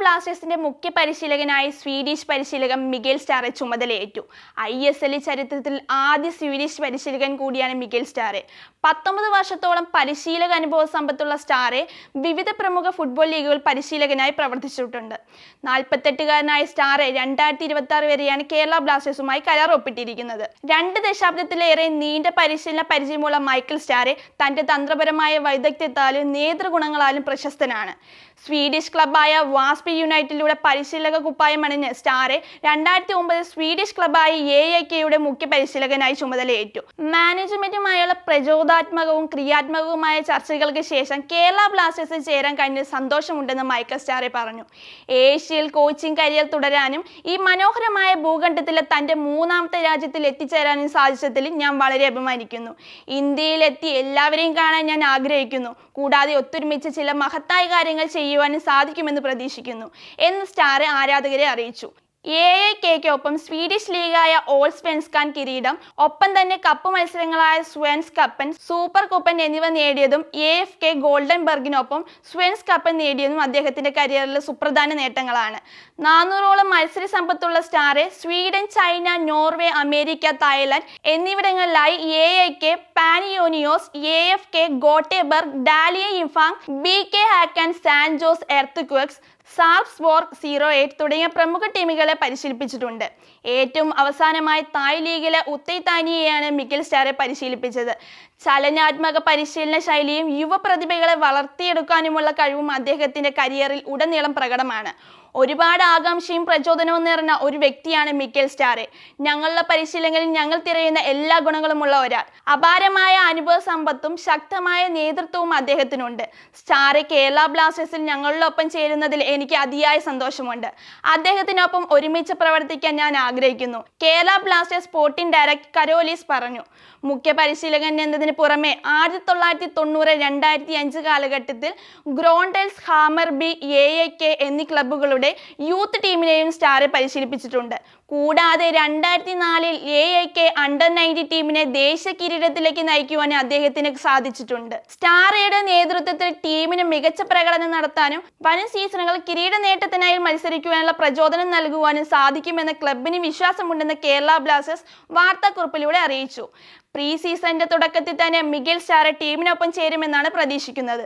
ബ്ലാസ്റ്റേഴ്സിന്റെ മുഖ്യ പരിശീലകനായി സ്വീഡിഷ് പരിശീലകൻ മിഗേൽ സ്റ്റാറെ ചുമതലയേറ്റു. ഐ എസ് എൽ ചരിത്രത്തിൽ ആദ്യ സ്വീഡിഷ് പരിശീലകൻ കൂടിയാണ് മിഗേൽ സ്റ്റാറെ. പത്തൊമ്പത് വർഷത്തോളം പരിശീലക അനുഭവ സമ്പത്തുള്ള സ്റ്റാറെ വിവിധ പ്രമുഖ ഫുട്ബോൾ ലീഗുകൾ പരിശീലകനായി പ്രവർത്തിച്ചിട്ടുണ്ട്. നാൽപ്പത്തെട്ടുകാരനായ സ്റ്റാറെ രണ്ടായിരത്തി ഇരുപത്തി ആറ് വരെയാണ് കേരള ബ്ലാസ്റ്റേഴ്സുമായി കരാർ ഒപ്പിട്ടിരിക്കുന്നത്. രണ്ട് ദശാബ്ദത്തിലേറെ നീണ്ട പരിശീലന പരിചയമുള്ള മൈക്കിൾ സ്റ്റാറെ തന്റെ തന്ത്രപരമായ വൈദഗ്ധ്യത്താലും നേതൃഗുണങ്ങളാലും പ്രശസ്തനാണ്. സ്വീഡിഷ് ക്ലബായ വാസ്പി യുണൈറ്റഡിലൂടെ പരിശീലക കുപ്പായം അണിഞ്ഞ് സ്റ്റാറെ രണ്ടായിരത്തി ഒമ്പത് സ്വീഡിഷ് ക്ലബായ എ ഐ കെയുടെ മുഖ്യ പരിശീലകനായി ചുമതലയേറ്റു. മാനേജ്മെന്റുമായുള്ള പ്രചോദാത്മകവും ക്രിയാത്മകവുമായ ചർച്ചകൾക്ക് ശേഷം കേരള ബ്ലാസ്റ്റേഴ്സിൽ ചേരാൻ കഴിഞ്ഞ സന്തോഷമുണ്ടെന്ന് മൈക്കൽ സ്റ്റാറെ പറഞ്ഞു. ഏഷ്യയിൽ കോച്ചിങ് കരിയർ തുടരാനും ഈ മനോഹരമായ ഭൂഖണ്ഡത്തിലെ തന്റെ മൂന്നാമത്തെ രാജ്യത്തിൽ എത്തിച്ചേരാനും സാധിച്ചതിൽ ഞാൻ വളരെ അഭിമാനിക്കുന്നു. ഇന്ത്യയിലെത്തി എല്ലാവരെയും കാണാൻ ഞാൻ ആഗ്രഹിക്കുന്നു. കൂടാതെ ഒത്തൊരുമിച്ച് ചില മഹത്തായ കാര്യങ്ങൾ ചെയ്യുവാനും സാധിക്കുമെന്ന് പ്രതീക്ഷിക്കുന്നു. എന്ന് സ്റ്റാർ ആരാധകരെ അറിയിച്ചു. എ ഐ കെക്കൊപ്പം സ്വീഡിഷ് ലീഗായ ഓൾ സ്വെൻസ്കാൻ കിരീടം. ഒപ്പം തന്നെ കപ്പ് മത്സരങ്ങളായ സ്വെൻസ് കപ്പൻ സൂപ്പർ കപ്പൻ എന്നിവ നേടിയതും എ എഫ് കെ ഗോൾഡൻ ബർഗിനൊപ്പം സ്വെൻസ് കപ്പൻ നേടിയതും അദ്ദേഹത്തിന്റെ കരിയറിലെ സുപ്രധാന നേട്ടങ്ങളാണ്. നാനൂറോളം മത്സര സമ്പത്തുള്ള Stahre Sweden China Norway America Thailand എന്നിവിടങ്ങളിലായി A A K Panionios A F K Goteborg Dalian ഇംഫാങ് B K Hacken San Jose earthquakes Sarpsborg zero eight തുടങ്ങിയ പ്രമുഖ ടീമുകളെ പരിശീലിപ്പിച്ചിട്ടുണ്ട്. ഏറ്റവും അവസാനമായി തായ് ലീഗിലെ ഉത്തയ് താനിയെയാണ് മിക്കിൽ സ്റ്റാറെ പരിശീലിപ്പിച്ചത്. ചലനാത്മക പരിശീലന ശൈലിയും യുവപ്രതിഭകളെ വളർത്തിയെടുക്കാനുമുള്ള കഴിവും അദ്ദേഹത്തിന്റെ കരിയറിൽ ഉടനീളം പ്രകടമാണ്. ഒരുപാട് ആകാംക്ഷയും പ്രചോദനവും നിറഞ്ഞ ഒരു വ്യക്തിയാണ് മിക്കൽ സ്റ്റാറെ. ഞങ്ങളുടെ പരിശീലനങ്ങളിൽ ഞങ്ങൾ തിരയുന്ന എല്ലാ ഗുണങ്ങളുമുള്ള ഒരാൾ. അപാരമായ അനുഭവ സമ്പത്തും ശക്തമായ നേതൃത്വവും അദ്ദേഹത്തിനുണ്ട്. സ്റ്റാർ കേരള ബ്ലാസ്റ്റേഴ്സിൽ ഞങ്ങളോടൊപ്പം ചേരുന്നതിൽ എനിക്ക് അതിയായ സന്തോഷമുണ്ട്. അദ്ദേഹത്തിനൊപ്പം ഒരുമിച്ച് പ്രവർത്തിക്കാൻ ഞാൻ ആഗ്രഹിക്കുന്നു. Kerala Blasters sporting director Karolis പറഞ്ഞു. മുഖ്യ പരിശീലകൻ എന്നതിന് പുറമെ ആയിരത്തി തൊള്ളായിരത്തി തൊണ്ണൂറ് രണ്ടായിരത്തി അഞ്ച് കാലഘട്ടത്തിൽ Grondals Hammarby A I K എന്നീ ക്ലബ്ബുകളുടെ യൂത്ത് ടീമിനെയും സ്റ്റാറെ പരിശീലിപ്പിച്ചിട്ടുണ്ട്. കൂടാതെ രണ്ടായിരത്തി നാലിൽ A A K under ninety ടീമിനെ ദേശീയ കിരീടത്തിലേക്ക് നയിക്കുവാൻ അദ്ദേഹത്തിന് സാധിച്ചിട്ടുണ്ട്. സ്റ്റാറയുടെ നേതൃത്വത്തിൽ ടീമിന് മികച്ച പ്രകടനം നടത്താനും വരും സീസണുകൾ കിരീട നേട്ടത്തിനായി മത്സരിക്കുവാനുള്ള പ്രചോദനം നൽകുവാനും സാധിക്കുമെന്ന് ക്ലബിന് വിശ്വാസമുണ്ടെന്ന് കേരള ബ്ലാസ്റ്റേഴ്സ് വാർത്താക്കുറിപ്പിലൂടെ അറിയിച്ചു. പ്രീ സീസണിന്റെ തുടക്കത്തിൽ തന്നെ മിഗൽ സ്റ്റാറെ ടീമിനൊപ്പം ചേരുമെന്നാണ് പ്രതീക്ഷിക്കുന്നത്.